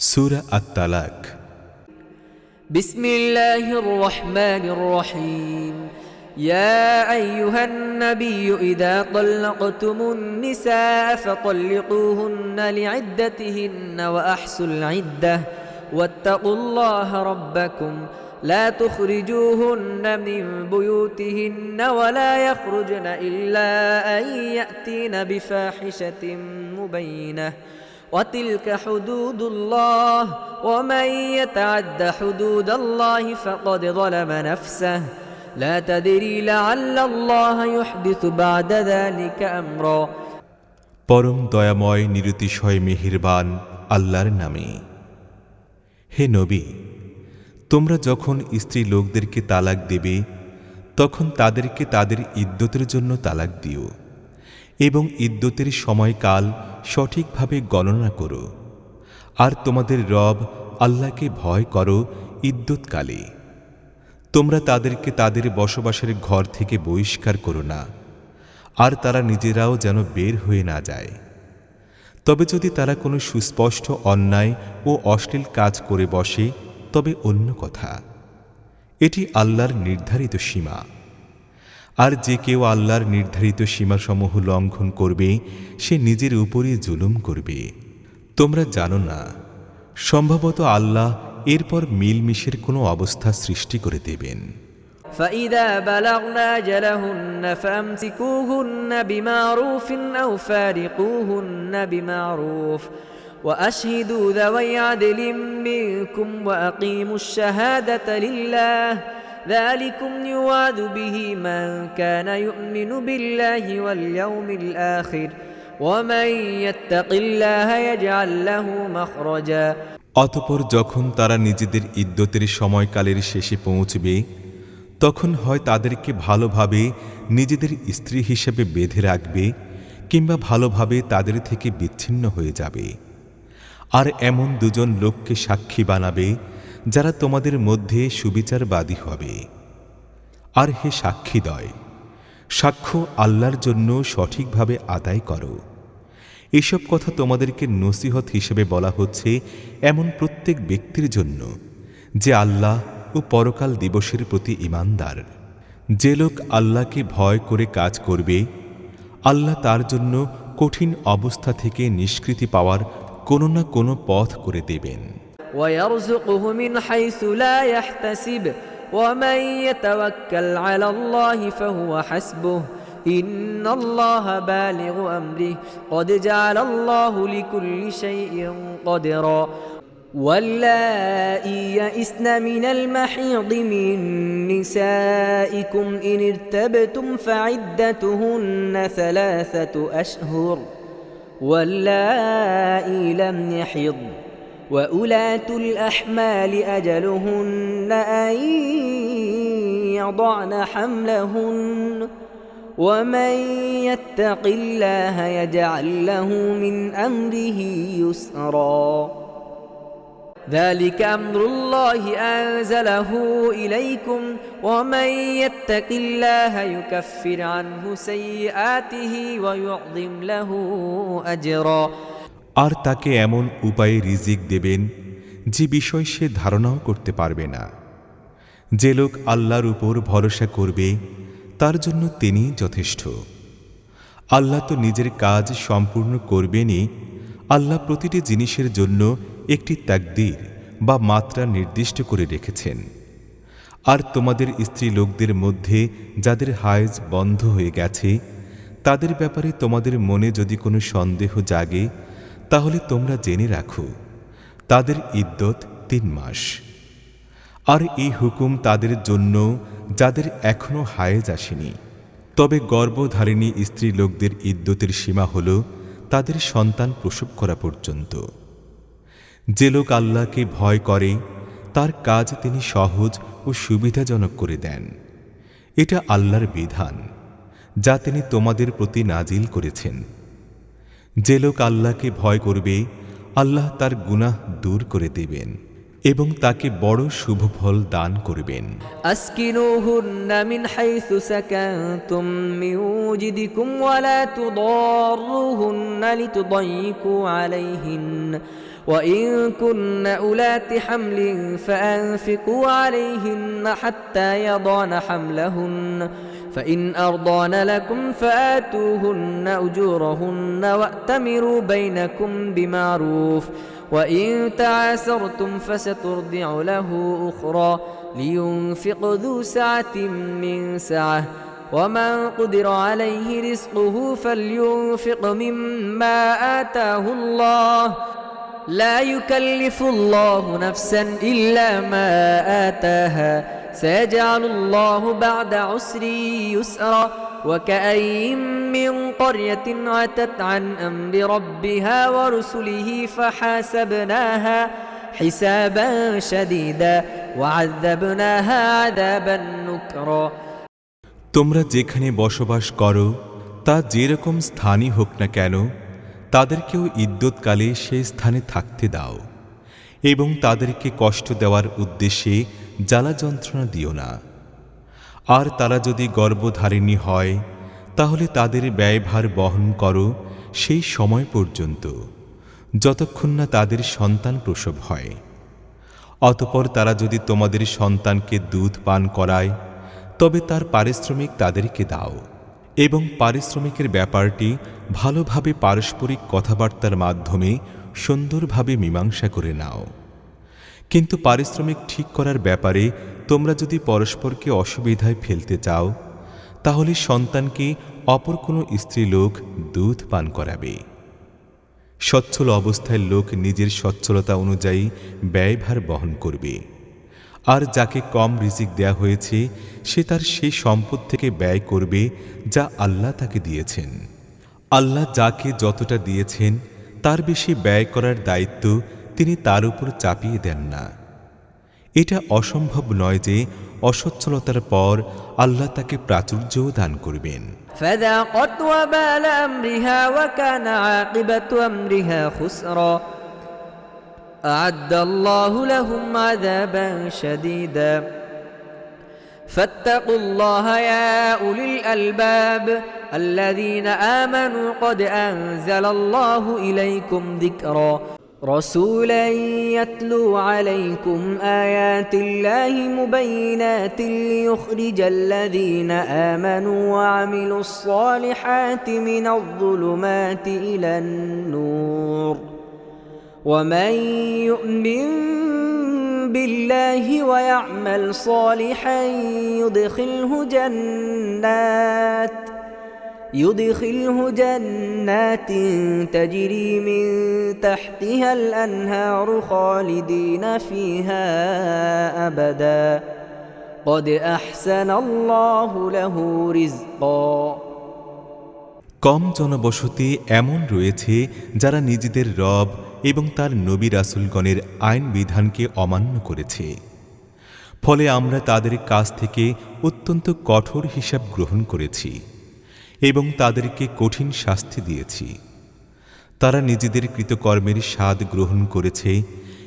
سورة الطلاق. بسم الله الرحمن الرحيم. يا أيها النبي إذا طلقتم النساء فطلقوهن لعدتهن وأحسوا العدة. واتقوا الله ربكم. لا تخرجوهن من بيوتهن ولا يخرجن إلا أن يأتين بفاحشة مبينة. وتلك حدود الله ومن يتعد حدود الله فقد ظلم نفسه لا تدري لعل الله يحدث بعد ذلك أمرا পরম দয়াময় নিরতিশয় মেহেরবান আল্লাহর নামে হে নবী তোমরা যখন স্ত্রী লোকদেরকে তালাক দেবে তখন তাদেরকে তাদের ইদ্যতের জন্য তালাক দিও এবং ইদ্যতের সময়কাল সঠিকভাবে গণনা করো। আর তোমাদের রব আল্লাহকে ভয় করো ইদ্যৎকালে। তোমরা তাদেরকে তাদের বসবাসের ঘর থেকে বহিষ্কার করো না, আর তারা নিজেরাও যেন বের হয়ে না যায়। তবে যদি তারা কোনো সুস্পষ্ট অন্যায় ও অশ্লীল কাজ করে বসে, তবে অন্য কথা। এটি আল্লাহর নির্ধারিত সীমা। আর যে কেউ আল্লাহর নির্ধারিত সীমাসমূহ লঙ্ঘন করবে সে নিজের উপরই জুলুম করবে তোমরা জানো না সম্ভবত আল্লাহ এরপর মিলমিশের কোনো অবস্থা সৃষ্টি করে দেবেন فإذا بلغن أجلهن فأمسكوهن بمعروف أو فارقوهن بمعروف وأشهدوا ذوي عدل منكم وأقيموا الشهادة لله ذلكم يوعد به من كان يؤمن بالله واليوم الآخر ومن يتق الله يجعل له مخرجا অতপর যখন তারা নিজেদের ইদ্যতের সময়কালের শেষে পৌঁছবে তখন হয় তাদেরকে ভালোভাবে নিজেদের স্ত্রী হিসেবে বেঁধে রাখবে কিংবা ভালোভাবে তাদের থেকে বিচ্ছিন্ন হয়ে যাবে আর এমন দুজন লোককে সাক্ষী বানাবে যারা তোমাদের মধ্যে সুবিচারবাদী হবে। আর হে সাক্ষীদয়, সাক্ষ্য আল্লাহর জন্য সঠিকভাবে আদায় করো। এসব কথা তোমাদেরকে নসিহত হিসেবে বলা হচ্ছে এমন প্রত্যেক ব্যক্তির জন্য যে আল্লাহ ও পরকাল দিবসের প্রতি ইমানদার যে লোক আল্লাহকে ভয় করে কাজ করবে, আল্লাহ তার জন্য কঠিন অবস্থা থেকে নিষ্কৃতি পাওয়ার কোনো না কোনো পথ করে দেবেন। ويرزقه من حيث لا يحتسب ومن يتوكل على الله فهو حسبه. إن الله بالغ أمره. قد جعل الله لكل شيء قدرا. واللائي يئسن من المحيض من نسائكم إن ارتبتم فعدتهن ثلاثة أشهر. واللائي لم يحضن وأولاة الأحمال أجلهن أن يضعن حملهن ومن يتق الله يجعل له من أمره يسرا. ذلك أمر الله أنزله إليكم ومن يتق الله يكفر عنه سيئاته ويعظم له أجرا. আর তাকে এমন উপায়ে রিজিক দেবেন যে বিষয় সে ধারণাও করতে পারবে না। যে লোক আল্লাহর উপর ভরসা করবে, তার জন্য তিনি যথেষ্ট। আল্লাহ তো নিজের কাজ সম্পূর্ণ করবেনই। আল্লাহ প্রতিটি জিনিসের জন্য একটি তাকদির বা মাত্রা নির্দিষ্ট করে রেখেছেন। আর তোমাদের স্ত্রী লোকদের মধ্যে যাদের হায়েজ বন্ধ হয়ে গেছে, তাদের ব্যাপারে তোমাদের মনে যদি কোনো সন্দেহ জাগে তাহলে তোমরা জেনে রাখো, তাদের ইদ্যত তিন মাস। আর এই হুকুম তাদের জন্য যাদের এখনও হায়েজ আসেনি। তবে গর্ভধারিণী স্ত্রী লোকদের ইদ্যতের সীমা হল তাদের সন্তান প্রসব করা পর্যন্ত। যে লোক আল্লাহকে ভয় করে, তার কাজ তিনি সহজ ও সুবিধাজনক করে দেন। এটা আল্লাহর বিধান, যা তিনি তোমাদের প্রতি নাজিল করেছেন। যে লোক আল্লাহকে ভয় করবে আল্লাহ তার গুনাহ দূর করে দেবেন। এবং তাকে বড় শুভ ফল দান করবেন أسكنوهن من حيث سكنتم من وجدكم ولا تضاروهن لتضيقوا عليهن وإن كن أولات حمل فأنفقوا عليهن حتى يضعن حملهن فإن أرضان لكم فآتوهن أجورهن وأتمروا بينكم بمعروف وإن تعاسرتم فسترضع له أخرى لينفق ذو سعة من سعة. ومن قدر عليه رزقه فلينفق مما آتاه الله. لا يكلف الله نفسا إلا ما آتاها. سيجعل الله بعد عسر يسرا. وكأي من قرية عتت عن أمر ربها ورسله فحاسبناها حسابا شديدا وعذبناها عذابا نكرا তোমরা যেখানে বসবাস করো তা যেরকম স্থানই হোক না কেন তাদেরকেও ইদ্যৎকালে সেই স্থানে থাকতে দাও এবং তাদেরকে কষ্ট দেওয়ার উদ্দেশ্যে জ্বালা যন্ত্রণা দিও না আর তারা যদি গর্ভধারিণী হয় তাহলে তাদের ব্যয়ভার বহন করো সেই সময় পর্যন্ত, যতক্ষণ না তাদের সন্তান প্রসব হয়। অতপর তারা যদি তোমাদের সন্তানকে দুধ পান করায়, তবে তার পারিশ্রমিক তাদেরকে দাও এবং পারিশ্রমিকের ব্যাপারটি ভালোভাবে পারস্পরিক কথাবার্তার মাধ্যমে সুন্দরভাবে মীমাংসা করে নাও। কিন্তু পারিশ্রমিক ঠিক করার ব্যাপারে তোমরা যদি পরস্পরকে অসুবিধায় ফেলতে চাও তাহলে সন্তানকে অপর কোনো স্ত্রী লোক দুধ পান করাবে। সচ্ছল অবস্থায় লোক নিজের সচ্ছলতা অনুযায়ী ব্যয়ভার বহন করবে। আর যাকে কম রিজিক দেয়া হয়েছে, সে তার সেই সম্পদ থেকে ব্যয় করবে যা আল্লাহ তাকে দিয়েছেন। আল্লাহ যাকে যতটা দিয়েছেন, তার বেশি ব্যয় করার দায়িত্ব তিনি তার উপর চাপিয়ে দেন না। এটা অসম্ভব নয় যে অসচ্ছলতার পর আল্লাহ তাকে প্রাচুর্যও দান করবেন فذاقت وبال أمرها وكان عاقبة أمرها خسرا أعد الله لهم عذابا شديدا فاتقوا الله يا أولي الألباب الذين آمنوا قد أنزل الله إليكم ذكرا رسولا يتلو عليكم آيات الله مبينات ليخرج الذين آمنوا وعملوا الصالحات من الظلمات إلى النور. ومن يؤمن بالله ويعمل صالحا يدخله جنات. يدخله جنات تجري من تحتها الأنهار خالدين فيها أبدا قد أحسن الله له رزقا কম জনবসতি এমন রয়েছে যারা নিজেদের রব এবং তার নবী রাসুলগণের আইন বিধানকে অমান্য করেছে ফলে আমরা তাদের কাছ থেকে অত্যন্ত কঠোর হিসাব গ্রহণ করেছি এবং তাদেরকে কঠিন শাস্তি দিয়েছি। তারা নিজেদের কৃতকর্মের স্বাদ গ্রহণ করেছে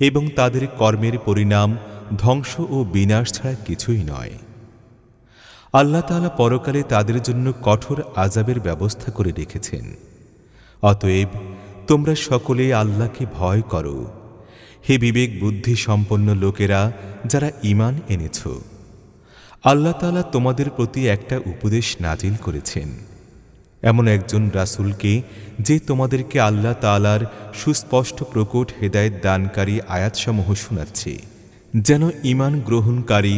এবং তাদের কর্মের পরিণাম ধ্বংস ও বিনাশ ছাড়া কিছুই নয়। আল্লাহ তাআলা পরকালে তাদের জন্য কঠোর আজাবের ব্যবস্থা করে রেখেছেন। অতএব তোমরা সকলে আল্লাহকে ভয় করো। হে বিবেক বুদ্ধি সম্পন্ন লোকেরা যারা ঈমান এনেছ, আল্লাহ তাআলা তোমাদের প্রতি একটা উপদেশ নাজিল করেছেন। এমন একজন রাসুলকে যে তোমাদেরকে আল্লাহ তাআলার সুস্পষ্ট প্রকট হেদায়েত দানকারী আয়াতসমূহ শোনাচ্ছে, যেন ঈমান গ্রহণকারী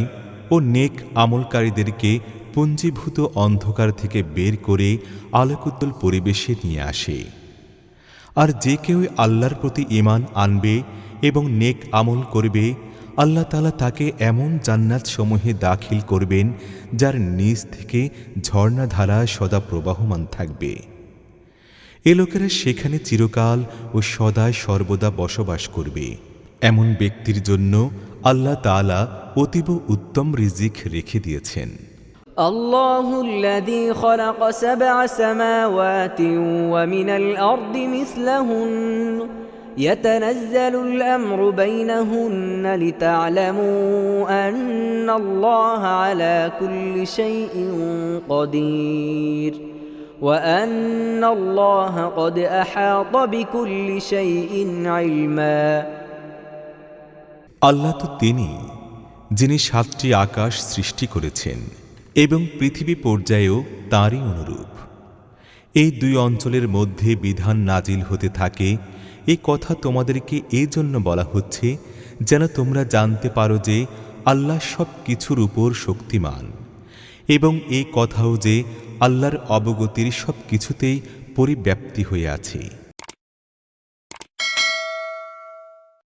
ও নেক আমলকারীদেরকে পুঞ্জীভূত অন্ধকার থেকে বের করে আলোকোজ্জ্বল পরিবেশে নিয়ে আসে। আর যে কেউ আল্লাহর প্রতি ঈমান আনবে এবং নেক আমল করবে আল্লাহ তালা তাকে এমন জান্নাত সমূহে দাখিল করবেন যার নিজ থেকে ঝর্ণাধারা সদা প্রবাহমান থাকবে এ লোকেরা সেখানে চিরকাল ও সদায় সর্বদা বসবাস করবে এমন ব্যক্তির জন্য আল্লাহ তাআলা অতীব উত্তম রিজিক রেখে দিয়েছেন الله الذي خلق سبع سماوات ومن الأرض مثلهن يتنزل الأمر بينهن لتعلموا أن الله على كل شيء قدير وأن الله قد أحاط بكل شيء علما আল্লাহ তো তিনি যিনি সাতটি আকাশ সৃষ্টি করেছেন এবং পৃথিবী পর্যায়েও তাঁরই অনুরূপ এই দুই অঞ্চলের মধ্যে বিধান নাজিল হতে থাকে এ কথা তোমাদেরকে এই জন্য বলা হচ্ছে, যেন তোমরা জানতে পারো যে আল্লাহ সব কিছুর উপর শক্তিমান। এবং এই কথাও যে আল্লাহর অবগতির সব কিছুতেই পরিব্যাপ্তি হয়ে আছে।